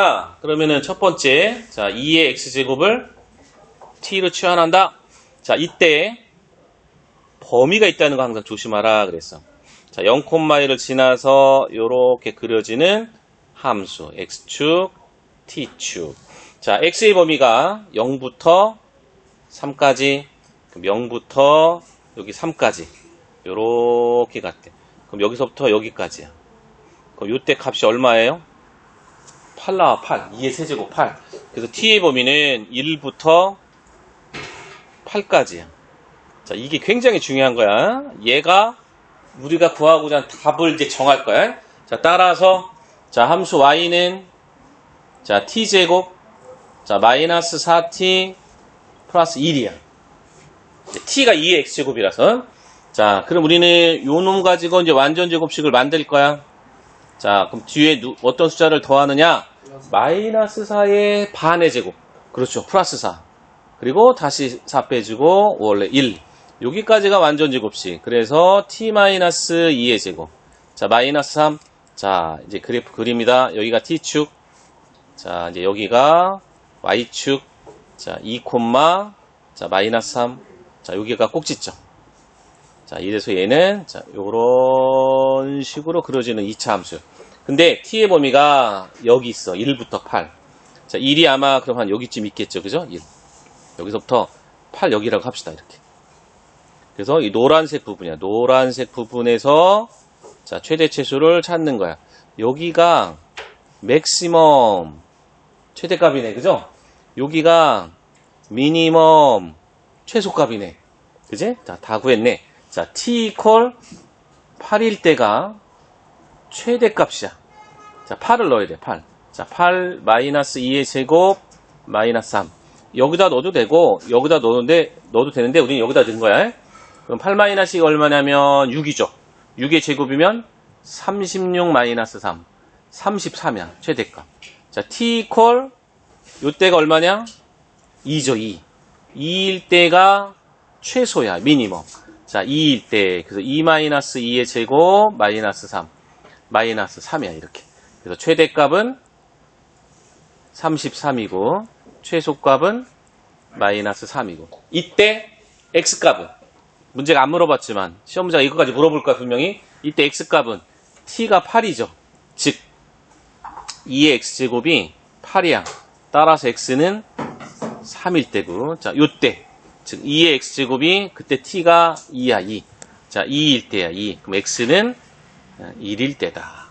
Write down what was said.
자, 그러면은 첫 번째, 자, 2의 x제곱을 t로 치환한다. 자, 이때 범위가 있다는 거 항상 조심하라 그랬어. 자, 0,1을 지나서 이렇게 그려지는 함수 x축, t축. 자, x의 범위가 0부터 3까지, 그럼 0부터 여기 3까지 요렇게 갔대. 그럼 여기서부터 여기까지야. 그럼 요때 값이 얼마예요? 8 나와 8. 2의 세제곱 8. 그래서 t의 범위는 1부터 8까지야. 자, 이게 굉장히 중요한 거야. 얘가 우리가 구하고자 하는 답을 이제 정할 거야. 자, 따라서 자, 함수 y는 자, t제곱 자, 마이너스 4t 플러스 1이야. t가 2의 x제곱이라서 자, 그럼 우리는 요 놈 가지고 이제 완전 제곱식을 만들 거야. 자, 그럼 뒤에 누- 어떤 숫자를 더하느냐? 마이너스 4의 반의 제곱. 그렇죠. 플러스 4. 그리고 다시 4 빼주고 원래 1. 여기까지가 완전 제곱식. 그래서 t-2의 제곱. 자, 마이너스 3. 자, 이제 그래프 그립니다. 여기가 t축. 자, 이제 여기가 y축. 자, 2 콤마. 자, 마이너스 3. 자, 여기가 꼭지점. 자, 이래서 얘는 자, 요런 식으로 그려지는 2차 함수. 근데 t의 범위가 여기 있어. 1부터 8. 자, 1이 아마 그럼 한 여기쯤 있겠죠. 그죠? 1. 여기서부터 8 여기라고 합시다. 이렇게. 그래서 이 노란색 부분이야. 노란색 부분에서 자, 최대 최소를 찾는 거야. 여기가 맥시멈 최대값이네. 그죠? 여기가 미니멈 최소값이네. 그지? 자, 다 구했네. 자, t 이퀄 8일 때가 최대값이야. 자, 8을 넣어야 돼, 8. 자, 8 마이너스 2의 제곱 마이너스 3. 여기다 넣어도 되고, 여기다 넣는데, 넣어도 되는데, 우리는 여기다 넣은 거야. 그럼 8 마이너스 2가 얼마냐면 6이죠. 6의 제곱이면 36 마이너스 3. 33이야, 최대값. 자, t 이퀄, 요 때가 얼마냐? 2죠, 2. 2일 때가 최소야, 미니멈. 자, 2일 때, 그래서 2 마이너스 2의 제곱, 마이너스 3. 마이너스 3이야, 이렇게. 그래서 최대값은 33이고, 최소값은 마이너스 3이고. 이때, x값은, 문제가 안 물어봤지만, 시험 문제가 이거까지 물어볼 거야, 분명히. 이때 x값은, t가 8이죠. 즉, 2의 x제곱이 8이야. 따라서 x는 3일 때고, 자, 요때. 즉, 2의 x제곱이 그때 t가 2야, 2. 자, 2일 때야, 2. 그럼 x는 1일 때다.